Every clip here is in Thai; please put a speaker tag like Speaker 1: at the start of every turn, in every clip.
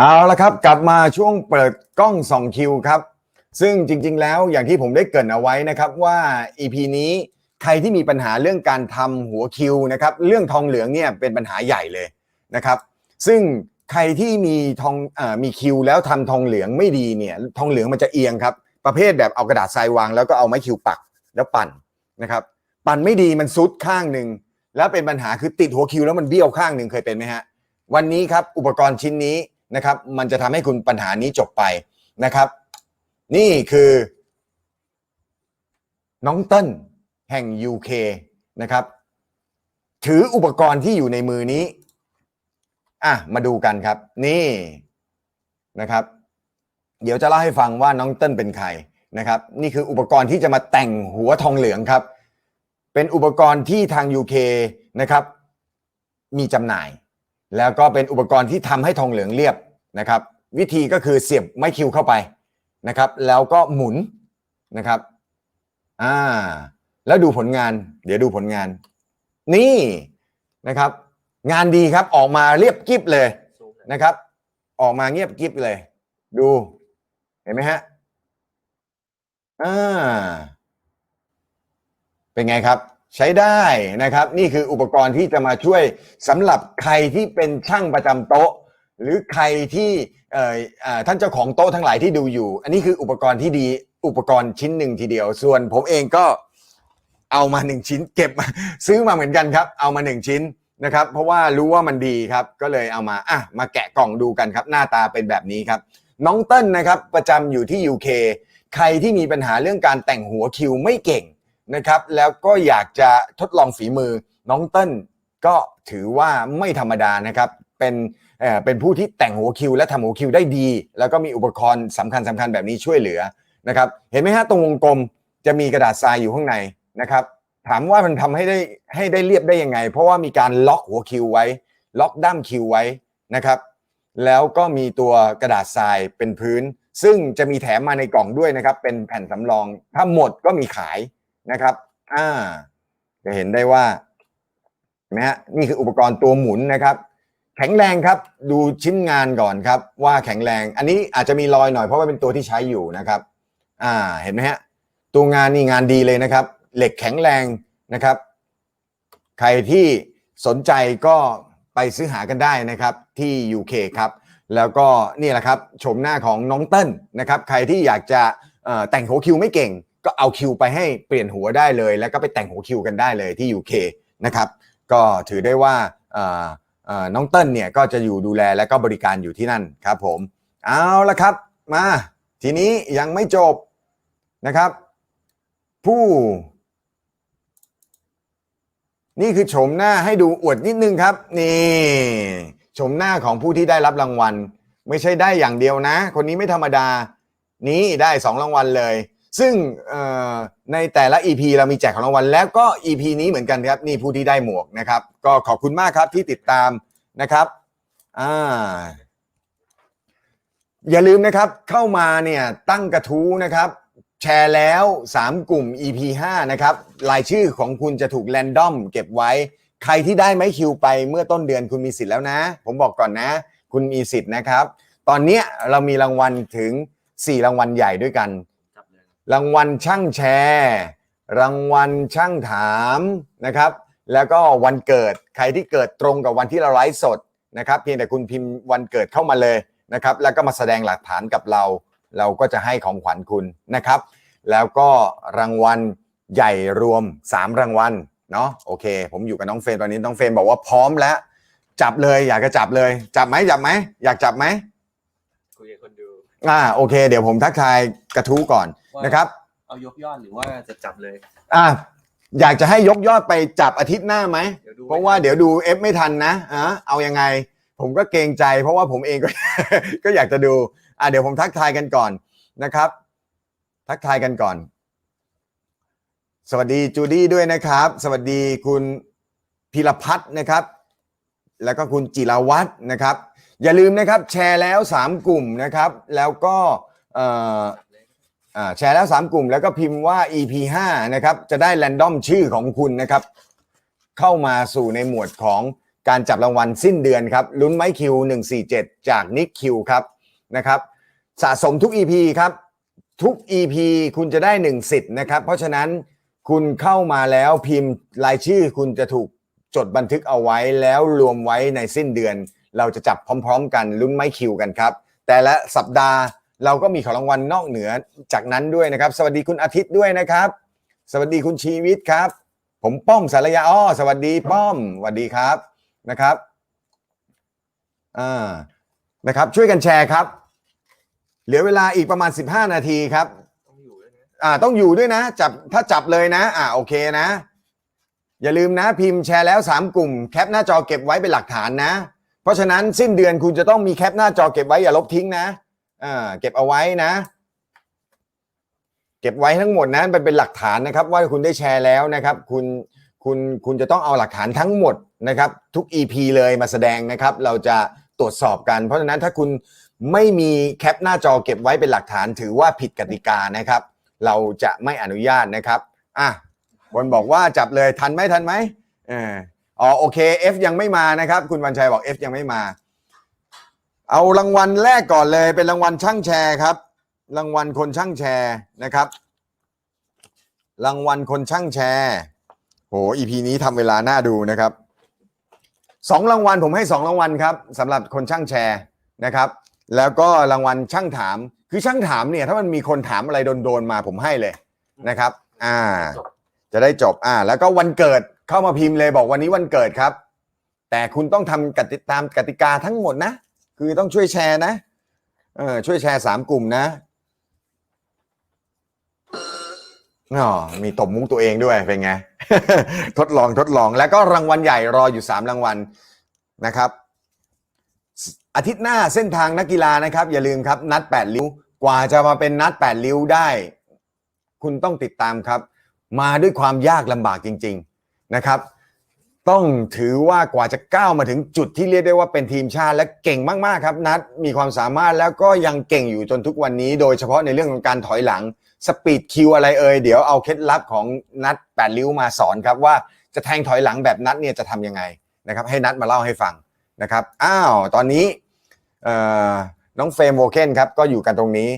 Speaker 1: เอาละครับ กลับมาช่วงเปิดกล้องส่องคิวครับ ซึ่งจริง ๆ แล้วอย่างที่ผมได้เกรินเอาไว้นะครับว่า EP นี้ใครที่มีปัญหาเรื่องการทำหัวคิวนะครับเรื่องทองเหลืองเนี่ยเป็นปัญหาใหญ่เลยนะครับซึ่งใครที่มีทองอมีคิวแล้วทำทองเหลืองไม่ดีเนี่ยทองเหลืองมันจะเอียงครับ ประเภทแบบเอากระดาษทรายวาง แล้วก็เอาไม้คิวปักแล้วปั่นนะครับ ปั่นไม่ดีมันซุดข้างหนึ่งแล้วเป็นปัญหาคือติดหัวคิวแล้วมันเบี้ยวข้างหนึ่งเคยเป็นไหมฮะวันนี้ครับอุปกรณ์ชิ้นนี้ นะครับ มันจะทำให้คุณปัญหานี้จบไปนะครับ นี่คือ น้องเต้นแห่ง UK นะครับ ถืออุปกรณ์ที่อยู่ในมือนี้ อะ มาดูกันครับ นี่นะครับ เดี๋ยวจะเล่าให้ฟังว่าน้องเต้นเป็นใครนะครับ นี่คืออุปกรณ์ที่จะมาแต่งหัวทองเหลืองครับ เป็นอุปกรณ์ที่ทาง UK นะครับ มีจำหน่าย แล้วก็เป็นอุปกรณ์ที่ทำให้ทองเหลืองเรียบ นะครับวิธีก็คือเสียบไม้คิวเข้าไปนะครับแล้วก็หมุนนะครับอ่าแล้วดูผลงาน เดี๋ยวดูผลงาน นี่นะครับ งานดีครับออกมาเรียบกริบเลยนะครับ ออกมาเงียบกริบเลย ดูเห็นไหมฮะอ่าเป็นไงครับ ใช้ได้นะครับ นี่คืออุปกรณ์ที่จะมาช่วยสำหรับใครที่เป็นช่างประจำโต๊ะ หรือใครที่ท่านเจ้าของโต๊ะทั้งหลายที่ดูอยู่ อันนี้คืออุปกรณ์ที่ดีอุปกรณ์ชิ้นหนึ่งทีเดียว ส่วนผมเองก็เอามาหนึ่งชิ้น เก็บมาซื้อมาเหมือนกันครับ เอามาหนึ่งชิ้นนะครับ เพราะว่ารู้ว่ามันดีครับ ก็เลยเอามาอะมาแกะกล่องดูกันครับ หน้าตาเป็นแบบนี้ครับ น้องเต้นนะครับประจำอยู่ที่ UK ใครที่มีปัญหาเรื่องการแต่งหัวคิวไม่เก่งนะครับ แล้วก็อยากจะทดลองฝีมือน้องเต้นก็ถือว่าไม่ธรรมดานะครับ เป็น เป็นผู้ที่แต่งหัวคิว และทำหัวคิวได้ดี แล้วก็มีอุปกรณ์สำคัญสคัญๆแบบนี้ช่วยเหลือนะครับเห็นไหมฮะตรงวงกลมจะมีกระดาษทรายอยู่ข้างในนะครับถามว่ามันทำให้ได้ให้ได้เรียบได้ยังไง เพราะว่ามีการล็อกหัวคิวไว้ ล็อกด้ามคิวไว้นะครับแล้วก็มีตัวกระดาษทรายเป็นพื้น ซึ่งจะมีแถมมาในกล่องด้วยนะครับ เป็นแผ่นสำรอง ถ้าหมดก็มีขายนะครับอ่าจะเห็นได้ว่าเห็นไหมฮะนี่คืออุปกรณ์ตัวหมุนนะครับ แข็งแรงครับ ดูชิ้นงานก่อนครับ ว่าแข็งแรง อันนี้อาจจะมีรอยหน่อยเพราะว่าเป็นตัวที่ใช้อยู่นะครับ อ่าเห็นไหมฮะตัวงานนี่งานดีเลยนะครับ เหล็กแข็งแรงนะครับ ใครที่สนใจก็ไปซื้อหากันได้นะครับที่ UK ครับ แล้วก็นี่แหละครับชมหน้าของน้องเติ้ลนะครับ ใครที่อยากจะเอ่อแต่งหัวคิวไม่เก่ง ก็เอาคิวไปให้เปลี่ยนหัวได้เลย แล้วก็ไปแต่งหัวคิวกันได้เลยที่ UK นะครับ ก็ถือได้ว่า น้องเติ้ลเนี่ยก็จะอยู่ดูแลและก็บริการอยู่ที่นั่นครับผม เอาละครับมา ทีนี้ยังไม่จบนะครับ ผู้ นี่คือโฉมหน้าให้ดูอวดนิดนึงครับ นี่โฉมหน้าของผู้ที่ได้รับรางวัล ไม่ใช่ได้อย่างเดียวนะ คนนี้ไม่ธรรมดา นี้ได้สองรางวัลเลย ซึ่งในแต่ละ EP เรามีแจกของรางวัลแล้วก็ EP นี้เหมือนกันครับนี่ผู้ที่ได้หมวกนะครับ ก็ขอบคุณมากครับที่ติดตามนะครับอ่าอย่าลืมนะครับเข้ามาเนี่ยตั้งกระทู้นะครับ แชร์แล้ว 3 กลุ่ม EP 5 นะครับ รายชื่อของคุณจะถูกแรนดอมเก็บไว้ ใครที่ได้ไม้คิวไปเมื่อต้นเดือนคุณมีสิทธิ์แล้วนะ ผมบอกก่อนนะ คุณมีสิทธิ์นะครับ ตอนนี้เรามีรางวัลถึง4รางวัลใหญ่ด้วยกัน รางวัลช่างแชร์ รางวัลช่างถามนะครับ แล้วก็วันเกิดใครที่เกิดตรงกับวันที่เราไลฟ์สดนะครับเพียงแต่คุณพิมพ์วันเกิดเข้ามาเลยนะครับ แล้วก็มาแสดงหลักฐานกับเรา เราก็จะให้ของขวัญคุณนะครับ แล้วก็รางวัลใหญ่รวม 3 รางวัลเนาะโอเค ผมอยู่กับน้องเฟรนตอนนี้น้องเฟรนบอกว่าพร้อมแล้ว จับเลยอยากจะจับเลย จับไหมจับไหมอยากจับไหม
Speaker 2: คุยกับคนดู
Speaker 1: อ่าโอเค เดี๋ยวผมทักทายกระทู้ก่อน
Speaker 2: ว่า
Speaker 1: นะครับ
Speaker 2: เอายกยอดหรือว่าจะจับเลย
Speaker 1: อะอยากจะให้ยกยอดไปจับอาทิตย์หน้าไหม
Speaker 2: เดี๋ยวดู
Speaker 1: เพราะว่าเดี๋ยวดูเอฟไม่ทันนะอะเอายังไง ผมก็เกรงใจ เพราะว่าผมเองก็ ก็อยากจะดู อะเดี๋ยวผมทักทายกันก่อนนะครับ ทักทายกันก่อน สวัสดีจูดี้ด้วยนะครับ สวัสดีคุณพิรพัฒน์นะครับ แล้วก็คุณจิรวัตรนะครับ อย่าลืมนะครับแชร์แล้ว 3 กลุ่มนะครับ แล้วก็เอ่อ อ่าแชร์แล้ว 3 กลุ่มแล้วก็พิมพ์ว่า EP 5นะครับจะได้แรนดอมชื่อของคุณนะครับ เข้ามาสู่ในหมวดของการจับรางวัลสิ้นเดือนครับลุ้นไม้คิว 147 จากนิกคิวครับนะครับสะสมทุก EP ครับ ทุก EP คุณจะได้1สิทธิ์นะครับ เพราะฉะนั้นคุณเข้ามาแล้วพิมพ์รายชื่อคุณจะถูกจดบันทึกเอาไว้แล้วรวมไว้ในสิ้นเดือน เราจะจับพร้อม ๆ กันลุ้นไม้คิวกันครับ แต่ละสัปดาห์ เราก็มีของรางวัลนอกเหนือจากนั้นด้วยนะครับ สวัสดีคุณอาทิตย์ด้วยนะครับ สวัสดีคุณชีวิตครับ ผมป้อมสารยาอ้อสวัสดีป้อมสวัสดีครับนะครับอ่านะครับ ช่วยกันแชร์ครับ เหลือเวลาอีกประมาณ 15 นาทีครับ
Speaker 2: ต้องอยู่ด้วยนะ
Speaker 1: อ่าต้องอยู่ด้วยนะจับถ้าจับเลยนะ อ่าโอเคนะ อย่าลืมนะพิมพ์แชร์แล้ว 3 กลุ่มแคปหน้าจอเก็บไว้เป็นหลักฐานนะ เพราะฉะนั้นสิ้นเดือนคุณจะต้องมีแคปหน้าจอเก็บไว้อย่าลบทิ้งนะ อ่าเก็บเอาไว้นะ เก็บไว้ทั้งหมดนะเป็นเป็นหลักฐานนะครับ ว่าคุณได้แชร์แล้วนะครับ คุณคุณคุณจะต้องเอาหลักฐานทั้งหมดนะครับ ทุก EP เลยมาแสดงนะครับ เราจะตรวจสอบกัน เพราะฉะนั้นถ้าคุณไม่มีแคปหน้าจอเก็บไว้เป็นหลักฐานถือว่าผิดกติกานะครับ เราจะไม่อนุญาตนะครับอะบนบอกว่าจับเลยทันไหมทันไหมเอออ๋อโอเค F ยังไม่มานะครับ คุณวันชัยบอก F ยังไม่มา เอารางวัลแรกก่อนเลย เป็นรางวัลช่างแชร์ครับ รางวัลคนช่างแชร์นะครับ รางวัลคนช่างแชร์โห EP นี้ทำเวลาหน้าดูนะครับสองรางวัลผมให้สองรางวัลครับสำหรับคนช่างแชร์นะครับ แล้วก็รางวัลช่างถาม คือช่างถามเนี่ย ถ้ามันมีคนถามอะไรโดนๆมาผมให้เลยนะครับ อ่า
Speaker 2: จบ
Speaker 1: จะได้จบอ่า แล้วก็วันเกิดเข้ามาพิมพ์เลยบอกวันนี้วันเกิดครับ แต่คุณต้องทำกติตามกติกาทั้งหมดนะ คือต้องช่วยแชร์นะเออช่วยแชร์สามกลุ่มนะอ๋อมีตบมุ้งตัวเองด้วยเป็นไง ทดลองทดลองแล้วก็รางวัลใหญ่รออยู่สามรางวัลนะครับ อาทิตย์หน้าเส้นทางนักกีฬานะครับ อย่าลืมครับ นัดแปดริ้ว กว่าจะมาเป็นนัดแปดริ้วได้ คุณต้องติดตามครับ มาด้วยความยากลำบากจริง ๆนะครับ ต้องถือว่ากว่าจะก้าวมาถึงจุดที่เรียกได้ว่าเป็นทีมชาติและเก่งมากๆครับ นัดมีความสามารถแล้วก็ยังเก่งอยู่จนทุกวันนี้ โดยเฉพาะในเรื่องของการถอยหลังสปีดคิวอะไรเอ่ยเดี๋ยวเอาเคล็ดลับของนัดแปดริ้วมาสอนครับว่าจะแทงถอยหลังแบบนัดเนี่ยจะทำยังไงนะครับ ให้นัดมาเล่าให้ฟังนะครับอ้าวตอนนี้น้องเฟรมโวเคนครับก็อยู่กันตรงนี้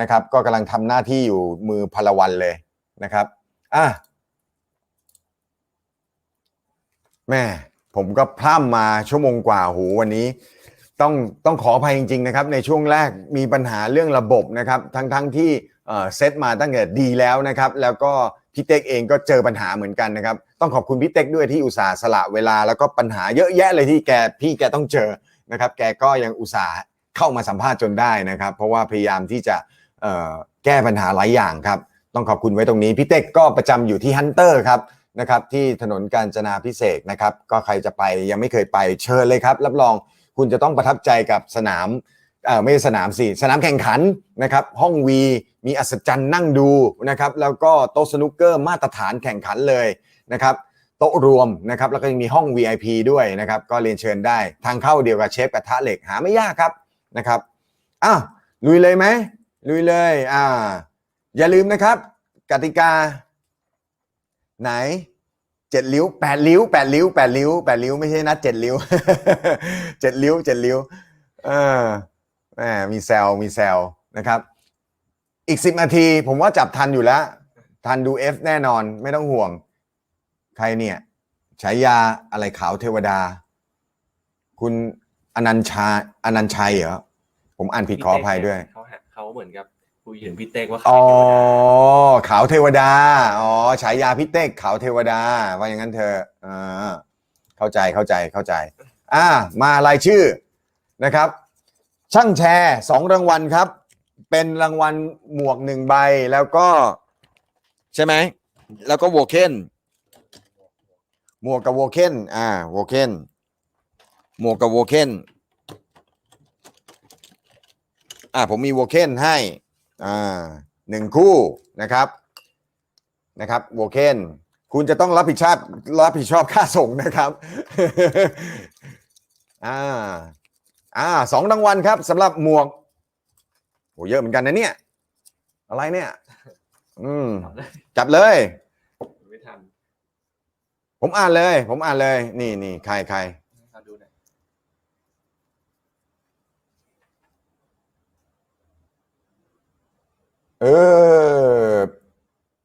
Speaker 1: นะครับ ก็กำลังทำหน้าที่อยู่มือพลวันเลยนะครับอะ แม่ผมก็พร่ำมาชั่วโมงกว่าโหวันนี้ ต้องต้องขออภัยจริงๆนะครับในช่วงแรกมีปัญหาเรื่องระบบนะครับ ทั้งทั้งที่เซตมาตั้งแต่ดีแล้วนะครับ แล้วก็พี่เต็กเองก็เจอปัญหาเหมือนกันนะครับ ต้องขอบคุณพี่เต็กด้วยที่อุตส่าห์สละเวลา แล้วก็ปัญหาเยอะแยะเลยที่แกพี่แกต้องเจอนะครับ แกก็ยังอุตส่าห์เข้ามาสัมภาษณ์จนได้นะครับ เพราะว่าพยายามที่จะแก้ปัญหาหลายอย่างครับ ต้องขอบคุณไว้ตรงนี้พี่เต็กก็ประจำอยู่ที่ฮันเตอร์ครับ นะครับที่ถนนกาญจนาพิเศษนะครับก็ใครจะไปยังไม่เคยไปเชิญเลยครับ รับรองคุณจะต้องประทับใจกับสนามเอ่อไม่ใช่สนามสิสนามแข่งขันนะครับห้องวีมีอัศจรรย์นั่งดูนะครับแล้วก็โต๊ะสนุกเกอร์มาตรฐานแข่งขันเลยนะครับโต๊ะรวมนะครับแล้วก็ยังมีห้อง VIP ด้วยนะครับก็เรียนเชิญได้ทางเข้าเดียวกับเชฟกระทะเหล็กหาไม่ยากครับนะครับอ้าวลุยเลยไหมลุยเลยอ่าอย่าลืมนะครับกติกาไหน เจ็ดริ้วแปดริ้วแปดริ้วแปดริ้วแปดริ้วไม่ใช่นัดเจ็ดริ้วเจ็ดริ้วเจ็ดริ้วเออแหมมีแซวมีแซวนะครับ อีกสิบนาที ผมว่าจับทันอยู่แล้ว ทันดู F แน่นอนไม่ต้องห่วง ใครเนี่ยฉายาอะไรขาวเทวดา คุณอนันชาอนันชัยเหรอผมอ่านผิดขออภัยด้วย
Speaker 2: เขาหาเขาเหมือนกับ คุยถึงพี่เต็กว่า
Speaker 1: อ๋อ
Speaker 2: เขา
Speaker 1: ขาวเทวดา อ๋อฉายาพี่เต็กขาวเทวดา ว่าอย่างนั้นเธอะอ่าเข้าใจเข้าใจเข้าใจ อ่ามารายชื่อนะครับ ช่างแชร์สองรางวัลครับ เป็นรางวัลหมวกหนึ่งใบแล้วก็ ใช่ไหม แล้วก็โวเคนหมวกกับโวเคนอ่าโวเคนหมวกกับโวเคนอ่าผมมีโวเคนให้ อ่าหนึ่งคู่นะครับนะครับโวเคนคุณจะต้องรับผิดชอบรับผิดชอบค่าส่งนะครับอ่าอ่าสองรางวัลครับสำหรับหมวกโหเยอะเหมือนกันนะเนี่ย อะไรเนี่ย อืม จับเลย
Speaker 2: ไม่ทัน
Speaker 1: ผมอ่านเลย ผมอ่านเลย นี่นี่ใครใคร เออ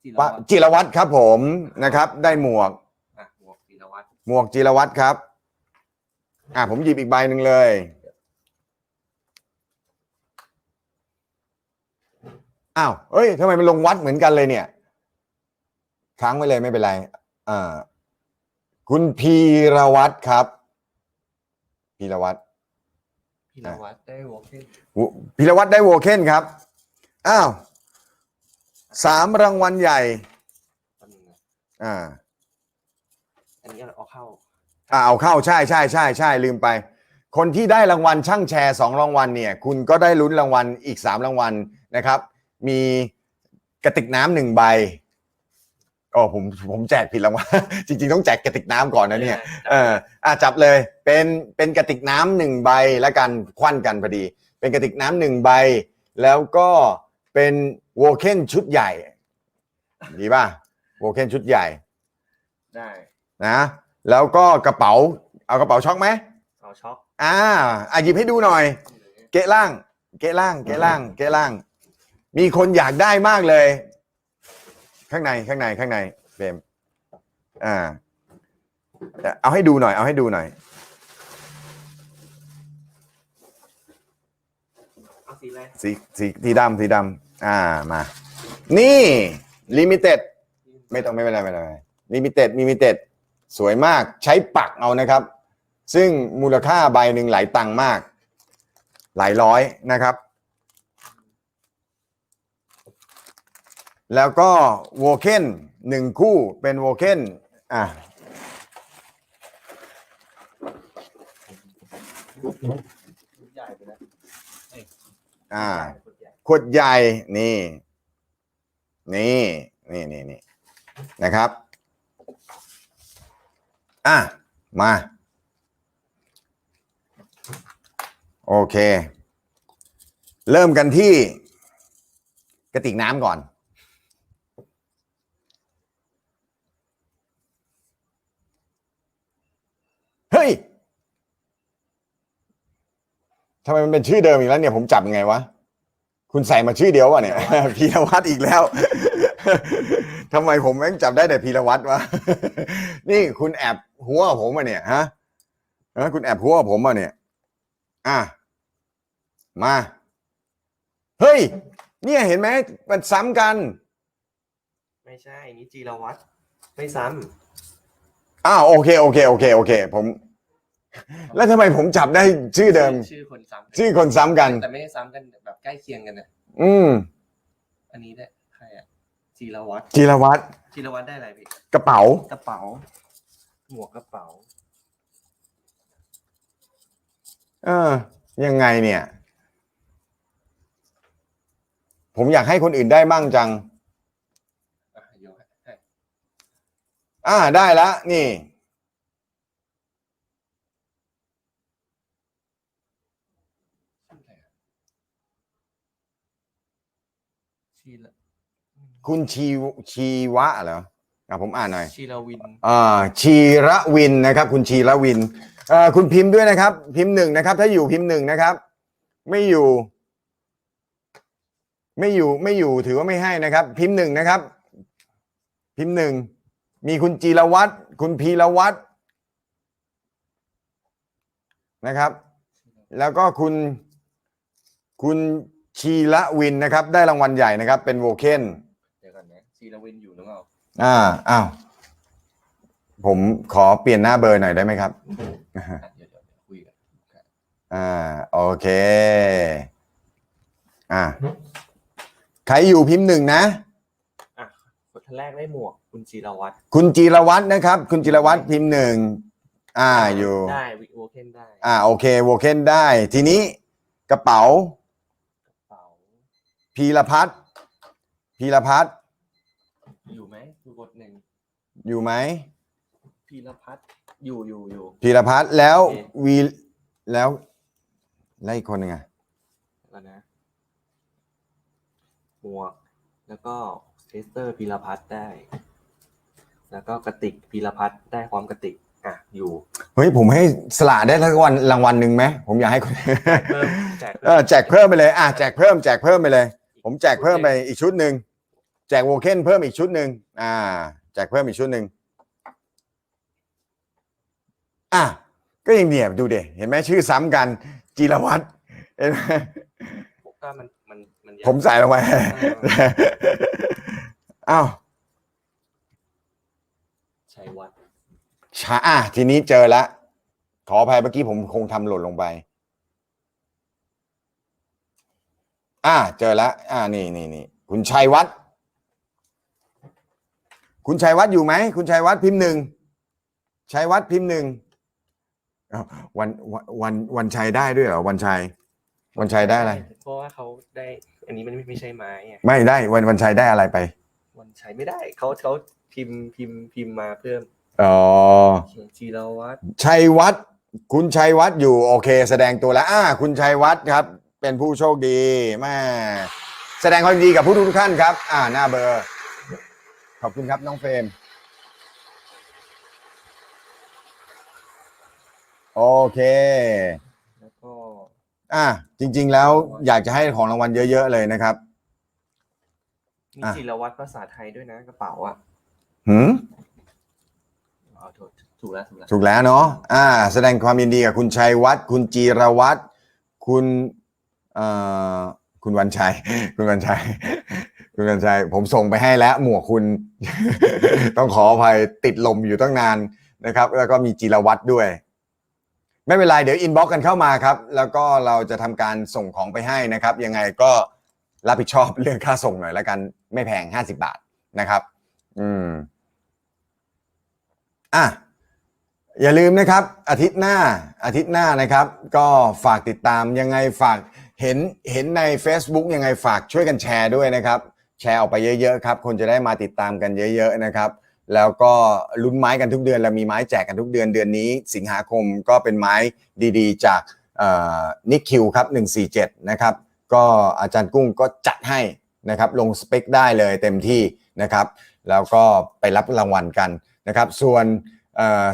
Speaker 2: จิร
Speaker 1: ปะ
Speaker 2: วัตร
Speaker 1: จิรวัตรครับผมนะครับ ได้หมวก
Speaker 2: อะหมวกจิรวัตร
Speaker 1: หมวกจิรวัตรครับ อะผมหยิบอีกใบหนึ่งเลย อ้าว เอ้ยทำไมมันลงวัดเหมือนกันเลยเนี่ย ค้างไว้เลยไม่เป็นไรอ่าคุณพีรวัตรครับ พีรวัตร
Speaker 2: พีรวัตรได้วอลเคน
Speaker 1: วพีรวัตรได้โวเคนครับ อ้าว สามรางวัลใหญ่
Speaker 2: แป๊บนึงนะ
Speaker 1: อ่า
Speaker 2: อันนี้เอาเข้า
Speaker 1: อ่าเอาเข้าใช่ใช่ใช่ใช่ลืมไป คนที่ได้รางวัลช่างแชร์สองรางวัลเนี่ย คุณก็ได้ลุ้นรางวัลอีกสามรางวัลนะครับ มีกระติกน้ำหนึ่งใบอ๋อผมผมแจกผิดรางวัล จริงๆ ต้องแจกกระติกน้ำก่อนนะเนี่ย เอออะจับเลย เป็นเป็นกระติกน้ำหนึ่งใบแล้วกันควันกันพอดี เป็นกระติกน้ำหนึ่งใบ แล้วก็ เป็นโวเคนชุดใหญ่ ดีป่ะโวเคนชุดใหญ่
Speaker 2: ได้
Speaker 1: นะแล้วก็กระเป๋า เอากระเป๋าช็อกไหม
Speaker 2: เอาช็อก
Speaker 1: อ่าอะหยิบให้ดูหน่อย เกะล่าง เกะล่าง เกะล่าง เกะล่าง มีคนอยากได้มากเลย ข้างในข้างในข้างในเฟรมอ่าเอาให้ดูหน่อย เอาให้ดูหน่อย
Speaker 2: เอาสีอะไร
Speaker 1: สีสีสีดำสีดำอ่ามา นี่ลิมิเต็ดไม่ต้องไม่เป็นไรไม่เป็นไรลิมิเต็ดลิมิเต็ดสวยมากใช้ปักเอานะครับ ซึ่งมูลค่าใบหนึ่งหลายตังค์มาก หลายร้อยนะครับ แล้วก็โวเคนหนึ่งคู่เป็นโวเคนอะ
Speaker 2: ชุดใหญ่ไปนะ
Speaker 1: อ่า
Speaker 2: ชุดใหญ่
Speaker 1: ขวดใหญ่นี่ นี่นี่นี่นี่นะครับ อะ มา โอเค เริ่มกันที่กระติกน้ำก่อน เฮ้ย ทำไมมันเป็นชื่อเดิมอีกแล้วเนี่ยผมจับยังไงวะ คุณใส่มาชื่อเดียววะเนี่ย พีรวัตรอีกแล้วทำไมผมแม่งจับได้แต่พีรวัตรวะ นี่คุณแอบหัวผมมาเนี่ยฮะฮะคุณแอบหัวผมมาเนี่ย อะ มา เฮ้ย เนี่ยเห็นไหมมันซ้ำกัน
Speaker 2: ไม่ใช่อันนี้จีรวัตรไม่ซ้
Speaker 1: อ้าวโอเคโอเคโอเคโอเค ผม แล้วทำไมผมจับได้ชื่อำเดิม
Speaker 2: ชื่อคนซ้ำ
Speaker 1: ชื่อคนซ้ำกัน
Speaker 2: แต่ไม่ได้ซ้ำกันแบบใกล้เคียงกันนะ
Speaker 1: อืม
Speaker 2: อันนี้ได้ใครอะจีรวัตร
Speaker 1: จิรวัตร
Speaker 2: จีรวัตรได้อะไรพี่
Speaker 1: กระเป๋า
Speaker 2: กระเป๋า หมวกกระเป๋า
Speaker 1: เออ ยังไงเนี่ย ผมอยากให้คนอื่นได้มั่งจัง
Speaker 2: อะโยกให้
Speaker 1: อ่าได้ละนี่
Speaker 2: ชื่ออะไรอะชีร
Speaker 1: คุณชีชีวะเหรออะผมอ่านหน่อย
Speaker 2: ชีรวิน
Speaker 1: อ่าชีระวินนะครับ คุณชีระวินเอ่อคุณพิมพ์ด้วยนะครับ พิมพ์หนึ่งนะครับ ถ้าอยู่พิมพ์หนึ่งนะครับ ไม่อยู่ ไม่อยู่ไม่อยู่ถือว่าไม่ให้นะครับ พิมพ์หนึ่งนะครับ พิมพ์หนึ่งมีคุณจีรวัตรคุณพีรวัตรนะครับ แล้วก็คุณคุณชีระวินนะครับ ได้รางวัลใหญ่นะครับ เป็นโวเคน
Speaker 2: เดี๋ยวก่อนนะชีรวินอยู่หรือเปล่า
Speaker 1: อ่าอ้าวผมขอเปลี่ยนหน้าเบอร์หน่อยได้ไหมครับ
Speaker 2: อะเดี๋ยวเดี๋ยวเดี๋ยวคุยกัน
Speaker 1: อ่าโอเค อ่าใครอยู่พิมพ์หนึ่งนะ
Speaker 2: อะคนแรกได้หมวกคุณจีรวัตร
Speaker 1: คุณจีรวัตรนะครับ คุณจีรวัตรพิมพ์หนึ่งอ่าอยู่
Speaker 2: ได้วิโอเคนได้
Speaker 1: อ่าโอเคโวเคนได้ ทีนี้กระเป๋า
Speaker 2: กระเป๋า
Speaker 1: พีรพัฒน์พีรพัฒน์
Speaker 2: อยู่ไหมดูกดหนึ่ง
Speaker 1: อยู่ไหม
Speaker 2: พีรพัฒน์อยู่อยู่อยู่
Speaker 1: พีรพัฒน์แล้ว
Speaker 2: โอเค
Speaker 1: วีแล้วแล้วอีกคนหนึ่งอะ
Speaker 2: แล้วนะหมวก แล้วก็เทสเตอร์พีรพัฒน์ได้ แล้วก็กระติกพีรพัฒน์ได้พร้อมกระติกอะอยู่
Speaker 1: เฮ้ยผมให้สละได้ทั้งวันรางวัลหนึ่งไหมผมอยากให้คน
Speaker 2: เพิ่มแจก
Speaker 1: เออแจกเพิ่มไปเลยอะแจกเพิ่มแจกเพิ่มไปเลย
Speaker 2: อี
Speaker 1: ผมแจกเพิ่มไปอีกชุดหนึ่งแจกโวเคนเพิ่มอีกชุดหนึ่งอ่า แจกเพิ่มอีกชุดหนึ่งอะก็ยังเนี่ยดูเดเห็นไหมชื่อซ้ำกันจีรวัตรเห็นไหม
Speaker 2: ก็มันมันมันยาก
Speaker 1: ผมใส่ลงไปอ้าว
Speaker 2: ชัยวัฒน์
Speaker 1: ช้าอะทีนี้เจอละขออภัยเมื่อกี้ผมคงทำหล่นลงไป อ่า เจอละอ่านี่นี่นี่คุณชัยวัฒน์ คุณชัยวัฒน์อยู่ไหม คุณชัยวัฒน์พิมพ์หนึ่งชัยวัฒน์พิมพ์หนึ่งอ้าววันวันวันวันชัยได้ด้วยเหรอวันชัยวันชัยได้อะไร
Speaker 2: เพราะว่าเขาได้ อันนี้มันไม่ไม่ใช่ไม้ไง
Speaker 1: ไม่ได้วันวันชัยได้อะไรไป
Speaker 2: วันชัยไม่ได้เขาเขาพิมพ์พิมพ์พิมพ์มาเพิ่ม
Speaker 1: อ๋อ
Speaker 2: เขียนจีรวัตร
Speaker 1: ชัยวัฒน์คุณชัยวัฒน์อยู่โอเค แสดงตัวแล้วอ่าคุณชัยวัฒน์ครับ เป็นผู้โชคดีแม่แสดงความยินดีกับผู้ทุกท่านครับ อ่าหน้าเบอร์ ขอบคุณครับน้องเฟรมโอเค
Speaker 2: แล้วก็
Speaker 1: อ่าจริง ๆ แล้วอยากจะให้ของรางวัลเยอะ ๆ เลยนะครับ
Speaker 2: มี
Speaker 1: อะ
Speaker 2: จีรวัตรภาษาไทยด้วยนะกระเป๋าอะ
Speaker 1: หืม
Speaker 2: อ๋อถูกถูกแล้วถูกแล้ว
Speaker 1: ถูกแล้วเนาะ อ่า แสดงความยินดีกับคุณชัยวัฒน์คุณจีรวัตรคุณเอ่อคุณวันชัย คุณวันชัย คุณวันชัยผมส่งไปให้แล้วหมวกคุณ ต้องขออภัยติดลมอยู่ตั้งนานนะครับ แล้วก็มีจีรวัตรด้วย ไม่เป็นไรเดี๋ยวอินบ็อกกันเข้ามาครับ แล้วก็เราจะทำการส่งของไปให้นะครับ ยังไงก็รับผิดชอบเรื่องค่าส่งหน่อยแล้วกันไม่แพง50บาทนะครับ อืมอะอย่าลืมนะครับ อาทิตย์หน้าอาทิตย์หน้านะครับ ก็ฝากติดตามยังไงฝากเห็นเห็นใน Facebook ยังไงฝากช่วยกันแชร์ด้วยนะครับ แชร์ออกไปเยอะๆครับ คนจะได้มาติดตามกันเยอะๆนะครับ แล้วก็ลุ้นไม้กันทุกเดือนเรามีไม้แจกกันทุกเดือนเดือนนี้ สิงหาคมก็เป็นไม้ดีๆ จากนิคิวครับ147นะครับก็อาจารย์กุ้งก็จัดให้นะครับลงสเปคได้เลยเต็มที่นะครับ แล้วก็ไปรับรางวัลกันนะครับ ส่วน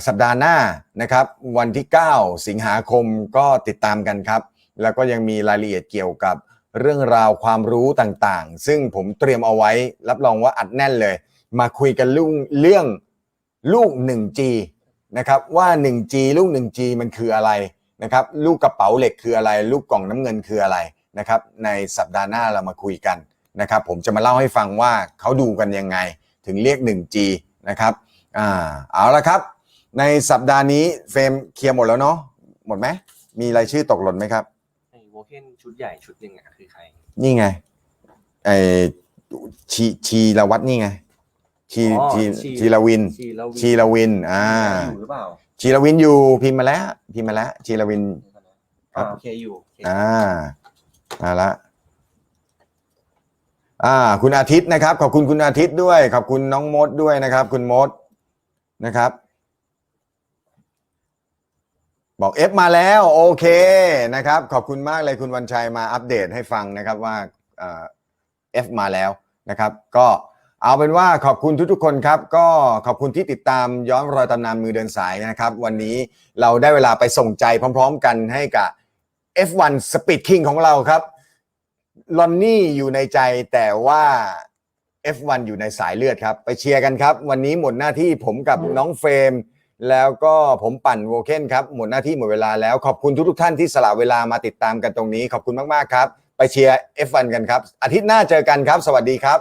Speaker 1: สัปดาห์หน้านะครับวันที่ 9 สิงหาคมก็ติดตามกันครับ แล้วก็ยังมีรายละเอียดเกี่ยวกับ เรื่องราวความรู้ต่างๆ ซึ่งผมเตรียมเอาไว้ รับรองว่าอัดแน่นเลย มาคุยกันเรื่องเรื่องลูก 1G นะครับว่า 1G ลูก 1G มันคืออะไรนะครับลูกกระเป๋าเหล็กคืออะไร ลูกกล่องน้ำเงินคืออะไรนะครับในสัปดาห์หน้าเรามาคุยกันนะครับผมจะมาเล่าให้ฟังว่าเขาดูกันยังไง ถึงเรียก 1G นะครับอ่าเอาละครับ ในสัปดาห์นี้เฟรมเคลียร์หมดแล้วเนาะหมดไหมมีรายชื่อตกหล่นไหมครับ
Speaker 2: วเคนชุดใหญ่ชุดหนึ่งอะคือใคร
Speaker 1: นี่ไงไอชีชีรวัตรนี่ไงชี
Speaker 2: อ๋อ
Speaker 1: ชี
Speaker 2: ชี
Speaker 1: ชีรวิน
Speaker 2: ชีรวิน
Speaker 1: ชีรวิน อ่า
Speaker 2: อยู่หรือเปล่า
Speaker 1: ชีรวินอยู่พิมพ์มาแล้ว พิมพ์มาแล้วชีรวิน ครั
Speaker 2: อ่า
Speaker 1: บ
Speaker 2: โอเคอยู่โอเค
Speaker 1: อ่ามาละอ่า คุณอาทิตย์นะครับ ขอบคุณคุณอาทิตย์ด้วย ขอบคุณน้องมดด้วยนะครับ คุณมดนะครับ บอกเอฟมาแล้วโอเคนะครับ ขอบคุณมากเลยคุณวันชัยมาอัปเดตให้ฟังนะครับว่าเอฟมาแล้วนะครับ ก็เอาเป็นว่าขอบคุณทุกๆคนครับ ก็ขอบคุณที่ติดตามย้อนรอยตำนานมือเดินสายนะครับ วันนี้เราได้เวลาไปส่งใจพร้อม ๆ กันให้กับ F1 Speed King ของเราครับลอนนี่อยู่ในใจแต่ว่า F1 อยู่ในสายเลือดครับ ไปเชียร์กันครับ วันนี้หมดหน้าที่ผมกับน้องเฟรม แล้วก็ผมปั่นโวเคนครับ หมดหน้าที่หมดเวลาแล้วขอบคุณทุกๆท่านที่สละเวลามาติดตามกันตรงนี้ ขอบคุณมากๆครับ ไปเชียร์ F1 กันครับ อาทิตย์หน้าเจอกันครับ สวัสดีครับ